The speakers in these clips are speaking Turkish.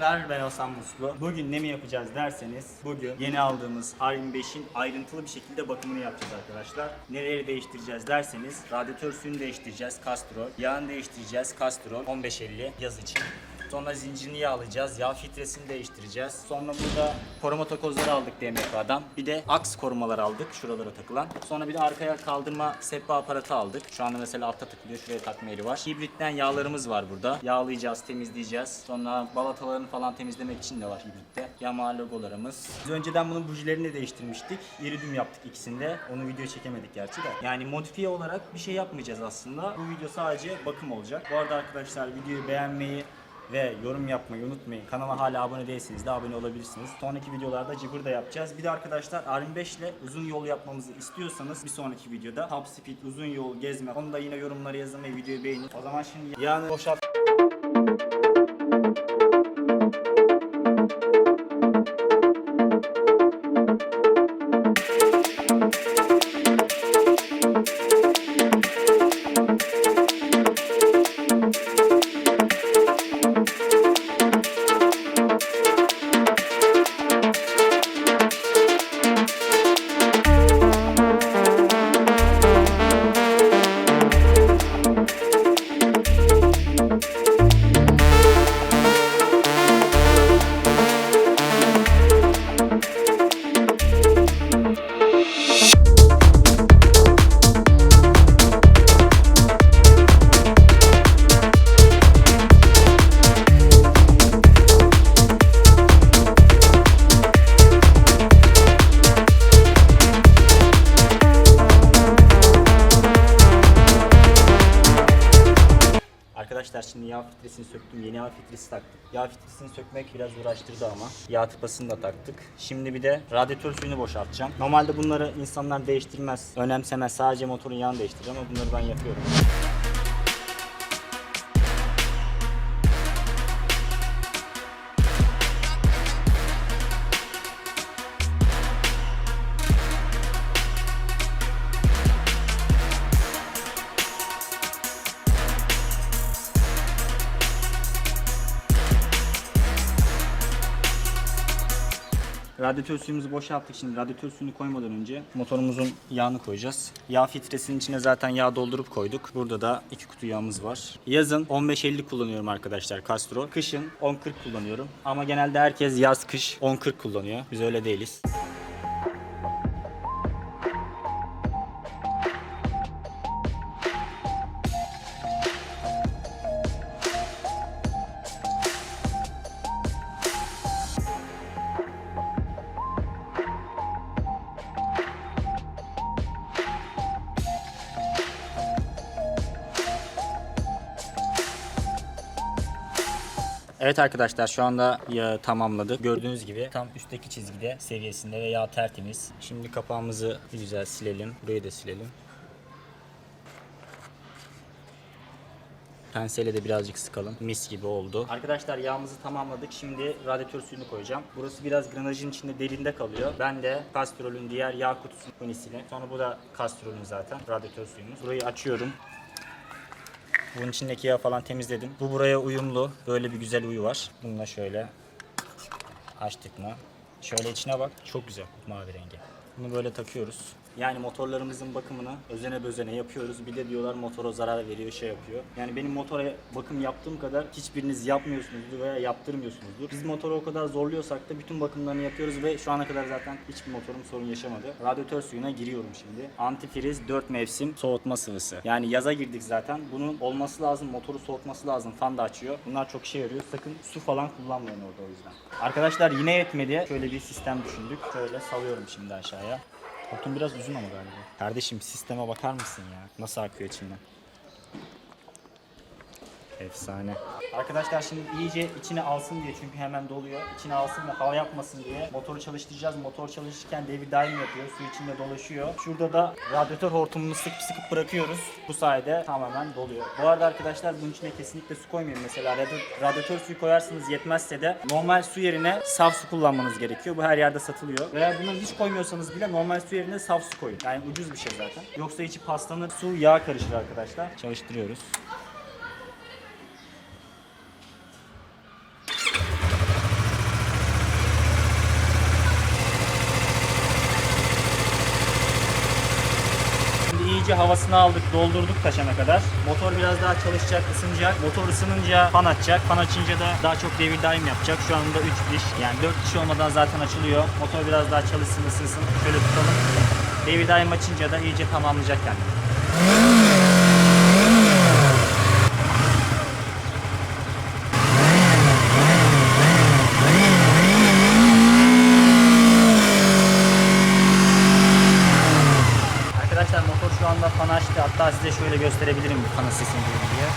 arkadaşlar ben Hasan Muslu. Bugün ne mi yapacağız derseniz bugün yeni aldığımız R25'in ayrıntılı bir şekilde bakımını yapacağız arkadaşlar. Nereleri değiştireceğiz derseniz radyatör suyunu değiştireceğiz Castrol. Yağını değiştireceğiz Castrol 1550 yaz için. Sonra zincirini yağlayacağız. Yağ filtresini değiştireceğiz. Sonra burada koruma takozları aldık DMK'dan. Bir de aks korumalar aldık şuralara takılan. Sonra bir de arkaya kaldırma sehpa aparatı aldık. Şu anda mesela altta takılıyor. Şuraya takma yeri var. Hibritten yağlarımız var burada. Yağlayacağız, temizleyeceğiz. Sonra balatalarını falan temizlemek için de var hibritte. Yamaha logolarımız. Biz önceden bunun bujilerini de değiştirmiştik. İridüm yaptık ikisinde. Onu video çekemedik gerçi de. Yani modifiye olarak bir şey yapmayacağız aslında. Bu video sadece bakım olacak. Bu arada arkadaşlar videoyu beğenmeyi ve yorum yapmayı unutmayın. Kanala hala abone değilseniz de abone olabilirsiniz. Sonraki videolarda cıbır da yapacağız. Bir de arkadaşlar R25 ile uzun yol yapmamızı istiyorsanız bir sonraki videoda top speed uzun yol gezme. Onu da yine yorumlara yazın ve videoyu beğenin. O zaman şimdi yağını boşalt. Filtresini söktüm. Yeni yağ filtresi taktık. Yağ filtresini sökmek biraz uğraştırdı ama. Yağ tıpasını da taktık. Şimdi bir de radyatör suyunu boşaltacağım. Normalde bunları insanlar değiştirmez, önemsemez. Sadece motorun yağını değiştirir ama bunları ben yapıyorum. Radyatör suyumuzu boşalttık. Şimdi radyatör suyunu koymadan önce motorumuzun yağını koyacağız. Yağ filtresinin içine zaten yağ doldurup koyduk. Burada da iki kutu yağımız var. Yazın 15-50 kullanıyorum arkadaşlar Castro. Kışın 10-40 kullanıyorum. Ama genelde herkes yaz kış 10-40 kullanıyor. Biz öyle değiliz. Evet arkadaşlar şu anda yağı tamamladık. Gördüğünüz gibi tam üstteki çizgide seviyesinde ve yağ tertemiz. Şimdi kapağımızı güzel silelim. Burayı da silelim. Pensele de birazcık sıkalım. Mis gibi oldu. Arkadaşlar yağımızı tamamladık. Şimdi radyatör suyunu koyacağım. Burası biraz granajın içinde derinde kalıyor. Ben de Castrol'ün diğer yağ kutusunun konisini. Sonra bu da Castrol'ün zaten radyatör suyumuz. Burayı açıyorum. Bunun içindeki yağı falan temizledim. Bu buraya uyumlu. Böyle bir güzel uyu var. Bunu da şöyle açtık mı? Şöyle içine bak. Çok güzel mavi rengi. Bunu böyle takıyoruz. Yani motorlarımızın bakımını özene bözene yapıyoruz. Bir de diyorlar motora zarar veriyor, şey yapıyor. Yani benim motora bakım yaptığım kadar hiçbiriniz yapmıyorsunuzdur veya yaptırmıyorsunuzdur. Biz motoru o kadar zorluyorsak da bütün bakımlarını yapıyoruz ve şu ana kadar zaten hiçbir motorum sorun yaşamadı. Radyatör suyuna giriyorum şimdi. Antifriz 4 mevsim soğutma sıvısı. Yani yaza girdik zaten. Bunun olması lazım. Motoru soğutması lazım. Fan da açıyor. Bunlar çok işe yarıyor. Sakın su falan kullanmayın orada o yüzden. Arkadaşlar yine yetmedi. Şöyle bir sistem düşündük. Şöyle salıyorum şimdi aşağıya. Hortum biraz uzun ama galiba. Kardeşim sisteme bakar mısın ya? Nasıl akıyor içinden? Efsane. Arkadaşlar şimdi iyice içine alsın diye çünkü hemen doluyor. İçine alsın ve hava yapmasın diye motoru çalıştıracağız. Motor çalışırken devir daim yapıyor. Su içinde dolaşıyor. Şurada da radyatör hortumunu sıkıp sıkıp bırakıyoruz. Bu sayede tamamen doluyor. Bu arada arkadaşlar bunun içine kesinlikle su koymayın. Mesela radyatör suyu koyarsınız yetmezse de normal su yerine saf su kullanmanız gerekiyor. Bu her yerde satılıyor. Veya bunu hiç koymuyorsanız bile normal su yerine saf su koyun. Yani ucuz bir şey zaten. Yoksa içi paslanır, su, yağ karışır arkadaşlar. Çalıştırıyoruz. İyice havasını aldık, doldurduk taşana kadar. Motor biraz daha çalışacak, ısınacak. Motor ısınınca fan açacak. Fan açınca da daha çok devir daim yapacak. Şu anda 3 diş. Yani 4 diş olmadan zaten açılıyor. Motor biraz daha çalışsın, ısınsın. Şöyle tutalım. Devir daim açınca da iyice tamamlayacak kendini. Arkadaşlar motor şu anda fan açtı. Hatta size şöyle gösterebilirim fanın sesini diye.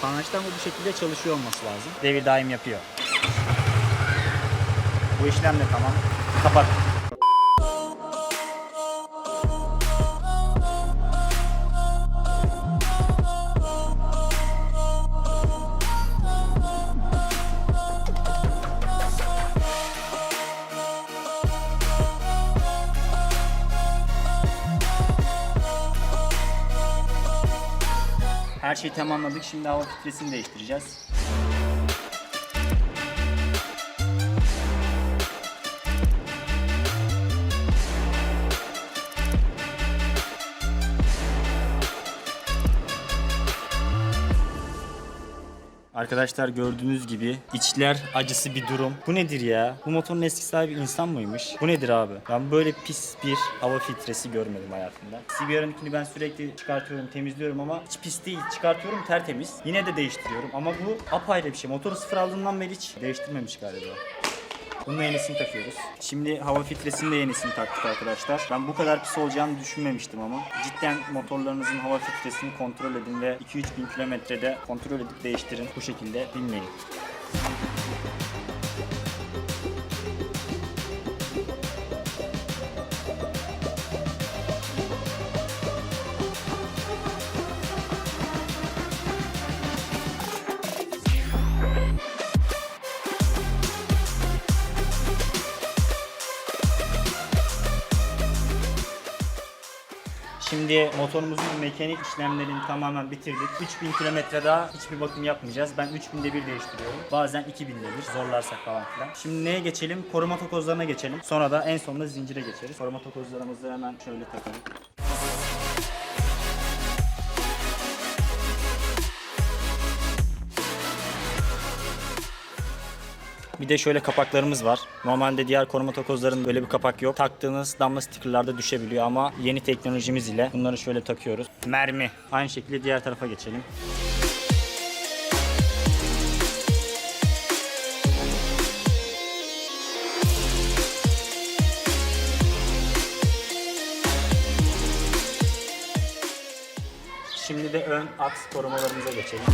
Fan açtı ama bu şekilde çalışıyor olması lazım. Devir daim yapıyor. Bu işlem de tamam. Kapat. Her şeyi tamamladık. Şimdi hava filtresini değiştireceğiz. Arkadaşlar gördüğünüz gibi içler acısı bir durum. Bu nedir ya? Bu motorun eski sahibi insan mıymış? Bu nedir abi? Ben böyle pis bir hava filtresi görmedim hayatımda. CBR'ınkini ben sürekli çıkartıyorum, temizliyorum ama hiç pis değil. Çıkartıyorum tertemiz. Yine de değiştiriyorum ama bu apayrı bir şey. Motoru sıfır aldığından beri hiç değiştirmemiş galiba. Bunun yenisini takıyoruz. Şimdi hava filtresinin de yenisini taktık arkadaşlar. Ben bu kadar pis olacağını düşünmemiştim ama. Cidden motorlarınızın hava filtresini kontrol edin ve 2-3 bin kilometrede kontrol edip değiştirin. Bu şekilde bilmeyin. Şimdi motorumuzun mekanik işlemlerini tamamen bitirdik. 3000 kilometre daha hiçbir bakım yapmayacağız. Ben 3000'de bir değiştiriyorum. Bazen 2000'de bir zorlarsak falan filan. Şimdi neye geçelim? Koruma tokozlarına geçelim. Sonra da en sonunda zincire geçeriz. Koruma tokozlarımızı hemen şöyle takalım. Bir de şöyle kapaklarımız var. Normalde diğer koruma takozların böyle bir kapak yok. Taktığınız damla stickerlarda düşebiliyor ama yeni teknolojimiz ile bunları şöyle takıyoruz. Mermi. Aynı şekilde diğer tarafa geçelim. Şimdi de ön aks korumalarımıza geçelim.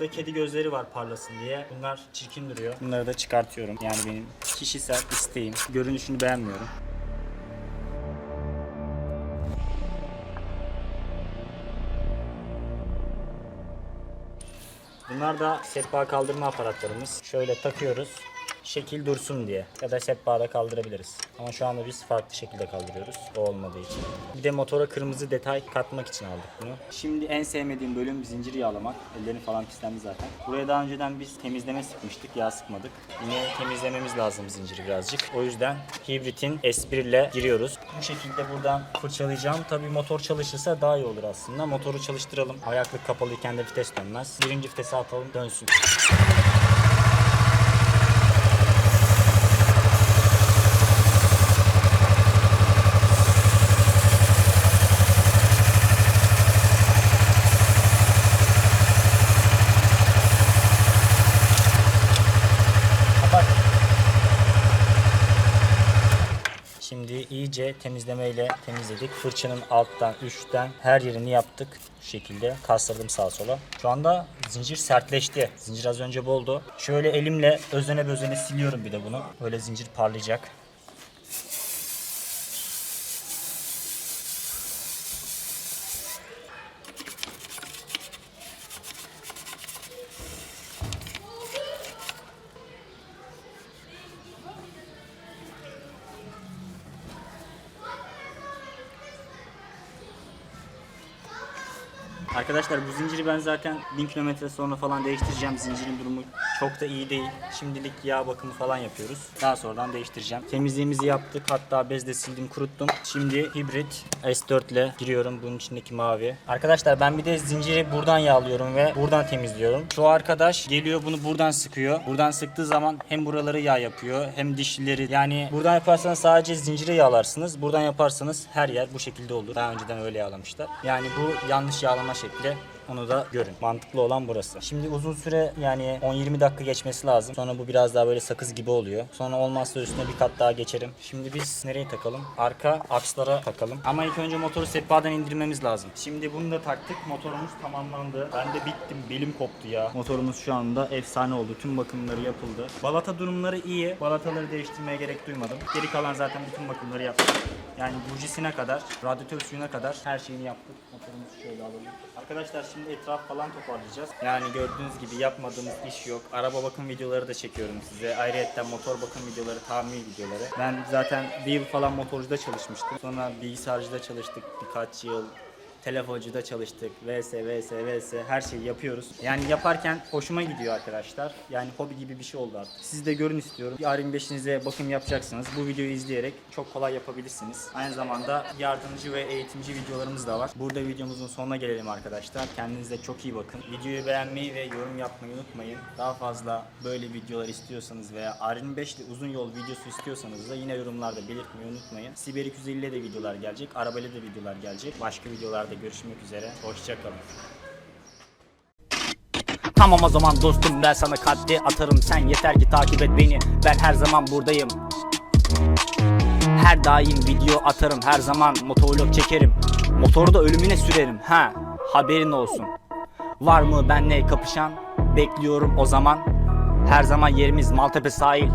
Burada kedi gözleri var parlasın diye. Bunlar çirkin duruyor. Bunları da çıkartıyorum. Yani benim kişisel isteğim. Görünüşünü beğenmiyorum. Bunlar da sehpa kaldırma aparatlarımız. Şöyle takıyoruz. Şekil dursun diye. Ya da sehpada kaldırabiliriz. Ama şu anda biz farklı şekilde kaldırıyoruz. O olmadığı için. Bir de motora kırmızı detay katmak için aldık bunu. Şimdi en sevmediğim bölüm zincir yağlamak. Ellerim falan pislendi zaten. Buraya daha önceden biz temizleme sıkmıştık. Yağ sıkmadık. Yine temizlememiz lazım zinciri birazcık. O yüzden hibritin espriyle giriyoruz. Bu şekilde buradan fırçalayacağım. Tabii motor çalışırsa daha iyi olur aslında. Motoru çalıştıralım. Ayaklık kapalıyken de vites dönmez. Birinci vitese atalım dönsün. Kapat. Şimdi iyice temizlemeyle temizledik. Fırçanın alttan, üstten her yerini yaptık. Şu şekilde kastırdım sağa sola. Şu anda zincir sertleşti. Zincir az önce boldu. Şöyle elimle özene bözene siliyorum bir de bunu. Böyle zincir parlayacak. Arkadaşlar bu zinciri ben zaten 1000 kilometre sonra falan değiştireceğim. Zincirin durumu çok da iyi değil. Şimdilik yağ bakımı falan yapıyoruz. Daha sonradan değiştireceğim. Temizliğimizi yaptık. Hatta bezle sildim kuruttum. Şimdi hibrit S4 ile giriyorum. Bunun içindeki mavi. Arkadaşlar ben bir de zinciri buradan yağlıyorum ve buradan temizliyorum. Şu arkadaş geliyor bunu buradan sıkıyor. Buradan sıktığı zaman hem buraları yağ yapıyor hem dişlileri. Yani buradan yaparsanız sadece zinciri yağlarsınız. Buradan yaparsanız her yer bu şekilde olur. Daha önceden öyle yağlamışlar. Yani bu yanlış yağlama şekli. Onu da görün. Mantıklı olan burası. Şimdi uzun süre yani 10-20 dakika geçmesi lazım. Sonra bu biraz daha böyle sakız gibi oluyor. Sonra olmazsa üstüne bir kat daha geçerim. Şimdi biz nereye takalım? Arka akslara takalım. Ama ilk önce motoru sehpadan indirmemiz lazım. Şimdi bunu da taktık. Motorumuz tamamlandı. Ben de bittim. Belim koptu ya. Motorumuz şu anda efsane oldu. Tüm bakımları yapıldı. Balata durumları iyi. Balataları değiştirmeye gerek duymadım. Geri kalan zaten bütün bakımları yaptık. Yani bujisine kadar, radyatör suyuna kadar her şeyini yaptık. Motorumuzu şöyle alalım. Arkadaşlar şimdi etraf falan toparlayacağız. Yani gördüğünüz gibi yapmadığımız iş yok. Araba bakım videoları da çekiyorum size. Ayrıca motor bakım videoları, tamir videoları. Ben zaten bir yıl falan motorcuda çalışmıştım. Sonra bilgisayarcıda çalıştık birkaç yıl. Telefoncuda çalıştık. VS, VS, VS her şeyi yapıyoruz. Yani yaparken hoşuma gidiyor arkadaşlar. Yani hobi gibi bir şey oldu artık. Siz de görün istiyorum. Bir R25'inize bakım yapacaksınız. Bu videoyu izleyerek çok kolay yapabilirsiniz. Aynı zamanda yardımcı ve eğitimci videolarımız da var. Burada videomuzun sonuna gelelim arkadaşlar. Kendinize çok iyi bakın. Videoyu beğenmeyi ve yorum yapmayı unutmayın. Daha fazla böyle videolar istiyorsanız veya R25 ile uzun yol videosu istiyorsanız da yine yorumlarda belirtmeyi unutmayın. Siber 250 ile de videolar gelecek. Arabayla da videolar gelecek. Başka videolarda görüşmek üzere. Hoşçakalın. Tamam o zaman dostum ben sana kalpte atarım. Sen yeter ki takip et beni. Ben her zaman buradayım. Her daim video atarım her zaman motovlog çekerim. Motoru da ölümüne sürerim ha. Haberin olsun. Var mı benle kapışan? Bekliyorum o zaman. Her zaman yerimiz Maltepe sahil